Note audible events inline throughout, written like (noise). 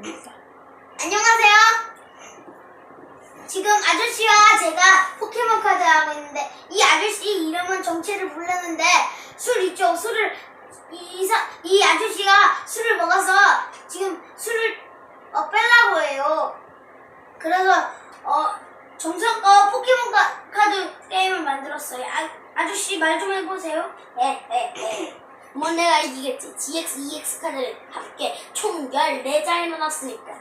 안녕하세요. 지금 아저씨와 제가 포켓몬 카드 하고 있는데 이 아저씨 이름은 정체를 모르는데 술 있죠? 술을 이, 이사, 이 아저씨가 술을 먹어서 지금 술을 어, 빼려고 해요. 그래서 어, 정성껏 포켓몬 카, 카드 게임을 만들었어요. 아, 아저씨 말 좀 해보세요. 에에 에뭐 내가 이기겠지 GX, EX 카드를 합계 총 14장을 넣었으니까.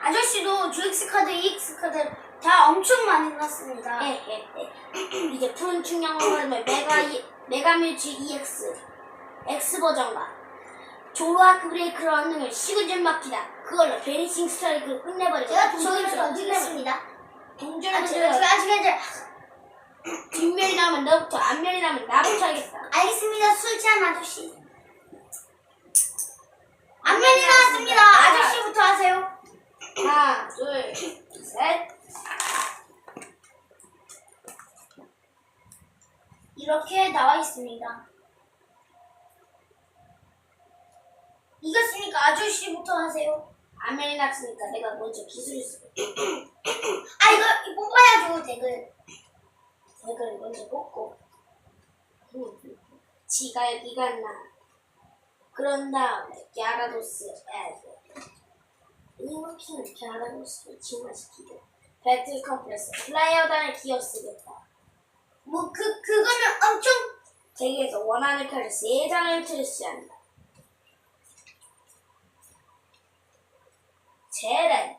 아저씨도 GX 카드, EX 카드 다 엄청 많이 넣었습니다. 에에에 (clears throat) 이제 푸른 충격을 받으면 메가 이, 메가뮤즈 EX X 버전과 조로아크 브레이크를 얻는 시그전 막히다. 그걸로 베니싱 스트라이크를 끝내버리고 제가 동전을 던지겠습니다. 동전을 아, 제가, 제가 아직 이제 뒷면이 나오면 너부터 앞면이 나오면 나부터 하겠어 알겠습니다. 술 취한 아저씨. 앞면이 나왔습니다. 아저씨부터 하세요. 하나 둘 셋 이렇게 나와 있습니다. 이겼으니까 아저씨부터 하세요. 앞면이 났으니까 내가 먼저 기술을 쓰고 아 이거 이거 뽑아야죠 덱을. 이걸 먼저 뽑고 지가 여기가 나. 그런 다음에 갸라도스 에드 이모키는 갸라도스를 진화시키고 배틀 컴프레서 플라이어단을 기어 쓰겠다. 뭐 그 그거는 엄청 덱에서 원하는 카드 3장을 출시한다. 제렌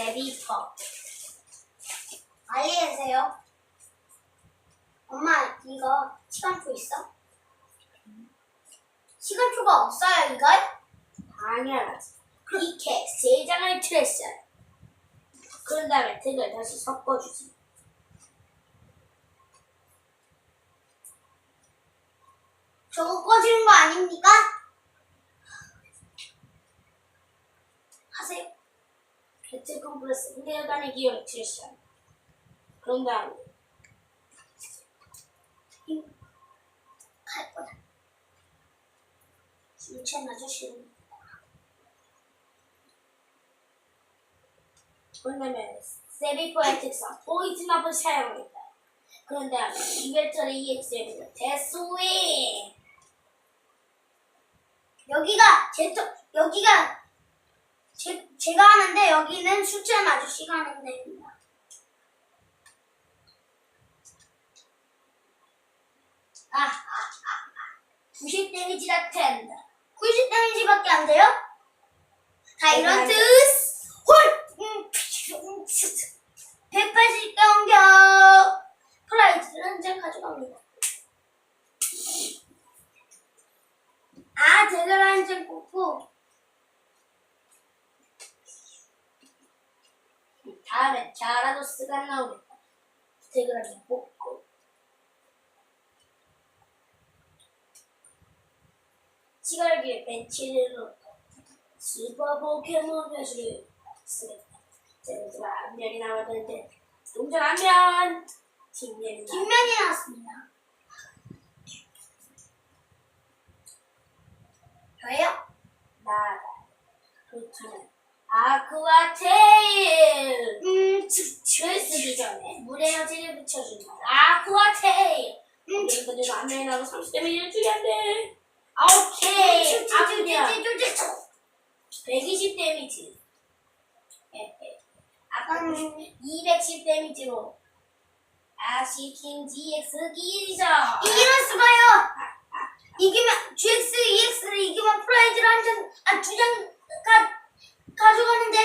세비퍼 알리해세요. 엄마 이거 시간표 있어? 시간표가 없어요 이거? 당연하지. 이케 세 장을 트레스. 그런 다음에 덱을 다시 섞어주지. 저거 꺼지는 거 아닙니까? 하세요. 배틀 컴프레스 hun대여단의 기어를 트레스. 그런 다음에 갈. 술 취한 아저씨는 그다음에 세비퍼의 특성 포이즌 업을 사용했다. 그런 다음에 이벨터의 EX를 대스윙. 여기가 제 쪽, 여기가 제, 제가 하는데 여기는 술 취한 아저씨가 하는 데입니다. 아, 아, 아. 90 데미지라 텐다. 90 데미지밖에 안 돼요? 뜻! 홀! 음, 180 공격! 프라이즈를 한장 가져갑니다. 아, 대결 한장 뽑고, 다음에 자라도스가 나오겠다. 덱을 한번 뽑고. 시갈기에 벤치를 놓고 슈퍼 포켓몬 표시를 쓰겠다. 제가 앞면이 나왔는데 동전 앞면 뒷면이 나. 뒷면이 나왔습니다. 저예요? 나가. 그렇다면 아쿠아 테일. 음, 치, 줄 쓰기 전에 물에 여지를 붙여준다. 아쿠아 테일. 음, 내가 앞면이 나고 30 데미지를 줄였네. 아, 오케이. 앞면 120 데미지. 아까 음. 210 데미지로 아시킨 GX 기죠. 이기면 수가요! 이기면, GX, EX를 이기면 프라이즈를 한 장, 아, 두 장, 가, 가져가는데.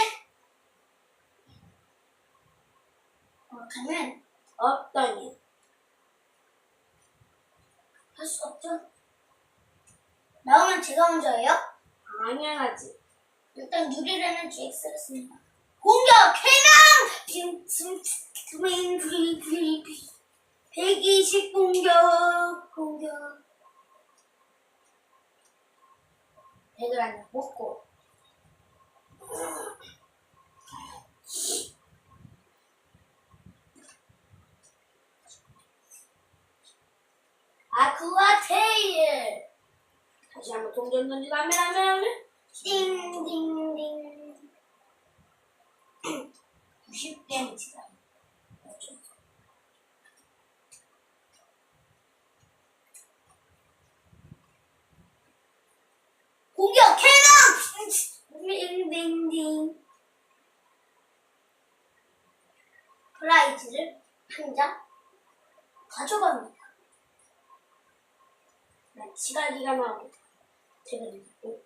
어, 가면 없더니 할 수 없죠. 나오면 제가 먼저 해요? 당연하지. 일단 유리라는 GX를 씁니다. 공격! 해명! 지금, 브리, 브리, 브리. 120 공격, 공격. 백을 하나 뽑고 동전 던지고 하면 하면 하면 띵띵띵 90 데미지가. 어쩌- 공격 캐논 띵띵띵 프라이즈를 한 장 가져갑니다. 나 지갈기가 나옵니다. 제가 놓고.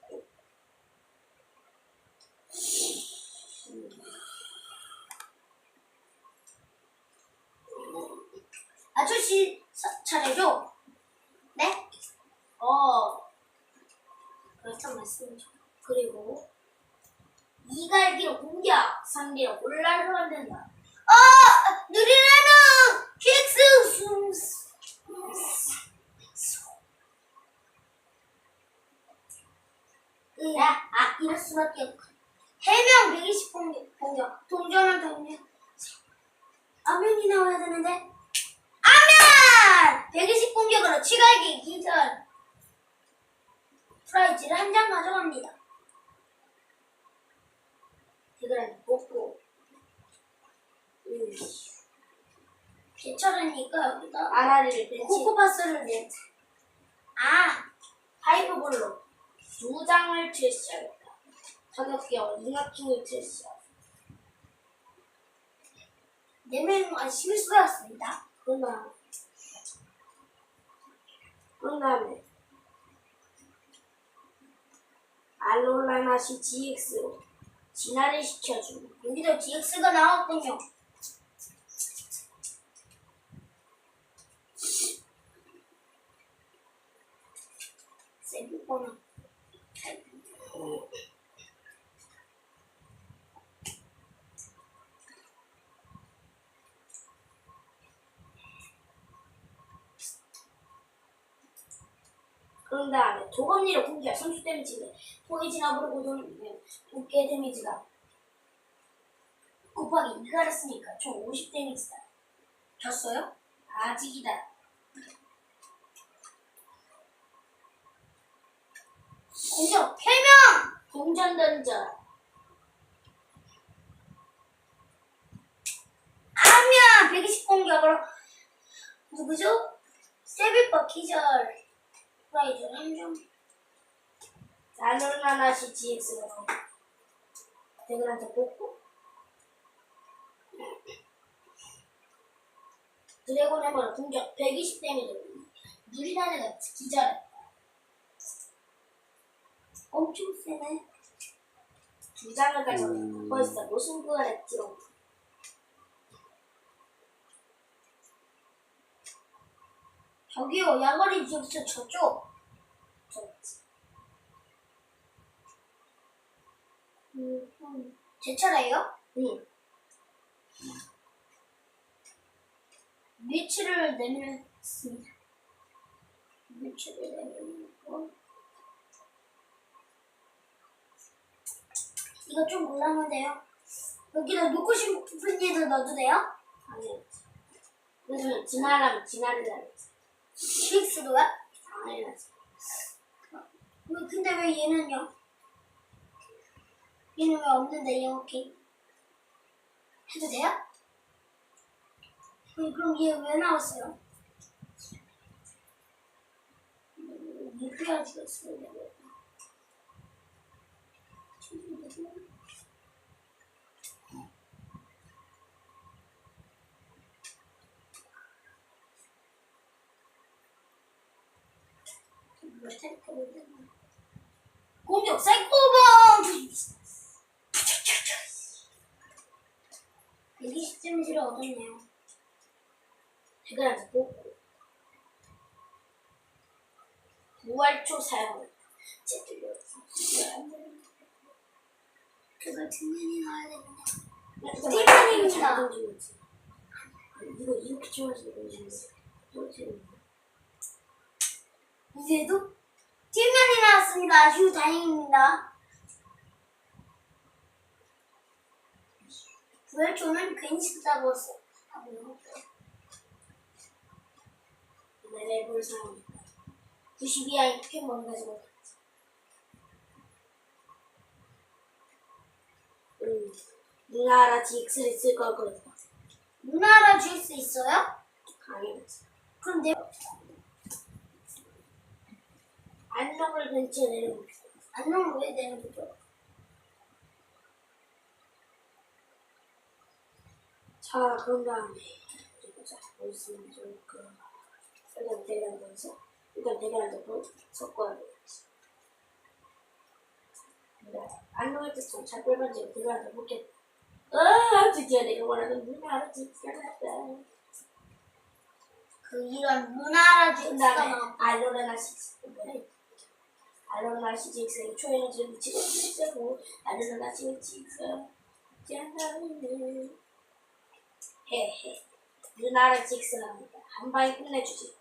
아저씨 사- 차례죠? 네? 어, 그렇단 말씀이죠. 그리고 이갈기로 공격, 상대로 혼란을 만든다. 아! 누리라는 QX 숨 야, 아, 이럴 수밖에 없고. 해명 120 공격, 공격. 동전을 던져. 아면이 나와야 되는데. 아면 120 공격으로 치갈기 기절. 프라이즈를 한 장 가져갑니다. 대그라니 뽑고. 음, 개철이니까 여기다 아라리를. 코코파스를 내 아, 파이브볼로 두 장을 제시하겠다. 가격대와 잉하킹을 제시하고. 내면 아, 실수였습니다 그런 다음에, 그런 다음에, 알롤라나시 GX로 진화를 시켜주고, 여기도 DX가 나왔군요 세부거나 그런 다음에 도검니로 공격 30 데미지를 포이즌 압으로 고정이면 두께 데미지가 곱하기 2가 됐으니까 총 50 데미지다. 졌어요? 아직이다. 공격 해명 동전 던져. 아면 120 공격으로 누구죠? 세빌버 기절 프라이즈 한점 알롤라나시 GX로 대그한테 뽑고 드래곤 해머로 공격 120 데미지 누리단에가 기절해. 엄청 세네 두 장을 가져가 벌써 노승부가 됐지롱. 저기요 야거리 지역서 저쪽 좋지. 제 차례예요? 응. 위치를 내밀었습니다 위치를 내밀고 이거 좀 곤란한데요 여기다 놓고 싶은 얘도 넣어도 돼요? 아니. 그래서 진화라면 진화를 해야지. CX도요? 당연하지. 왜- 근데 왜 얘는요? 얘는 왜 없는데 이렇게 해도 돼요? 그럼, 그럼 얘 왜 나왔어요? 음, 유피아지가 있어요. 공격 사이코 120점지를 얻었네요. 대그한테 뽑고 부활초 사용. 쟤들려. 그걸 뒷면이 나와야 되는데. 뒷면입니다. 이거 이렇게 치면서 던지면서. 거. 이제도 뒷면이 나왔습니다. 휴 다행입니다. 왜 저는 괜히 çocuğun kendisi 내가 해볼 사람이니까 92 IQ 뭔가 좀 음, 누나라 GX를 쓸 걸 그랬다. 누나라 GX 있어요? 아니 그럼 내 안녕을 근처에 내려볼게 안녕을 왜 내려볼까? 자, 그런 다음에 보자. 뭐 있으면 좋을까. 일단 대략 넣어서 일단 대략 넣고 섞어야 되겠지. 안 넣을 때좀 잘 빼가지고 대략 넣어볼게. 아, 드디어 내가 원하는 GX가 나왔다. 그 이런 누나라 그 줍스가 다음에 막 알로레나 시즈. 알로레나 시즈의 초연을 미치고 있고 알로레나 시즈가 짠 헤헤. 누나라 직스랍니다. 한 방에 끝내주지.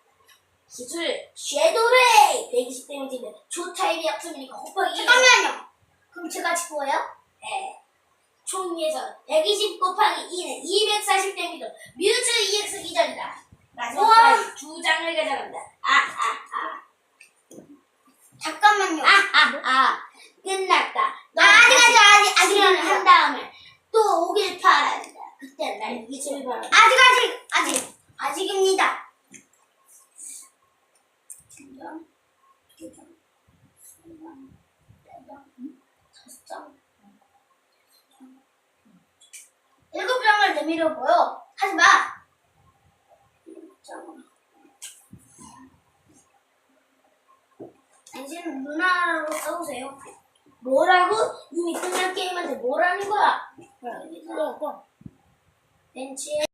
기술 섀도레이 120 데미지인데 조타입이 약점이니까 곱하기 잠깐만요. 그럼 제가 지고요? 네. 총위에서 120 곱하기 2는 240 데미지 뮤즈 EX 기절이다. 마지막까지 두 장을 가져간다. 아, 아, 잠깐만요. 아, 아, 아. 끝났다. 아, 아직 아직 아직 아직 아직 한 다음에 또 오길 바란다. 그때 날 이길 바란다. 아직 아직 아직 아직입니다. 일곱 장을 내밀어보요. 하지만 일곱 장은 당신은 누나로 싸우세요. 뭐라고? 이미 끝난 게임한테 뭐라는 거야? 어, 어. 벤 치에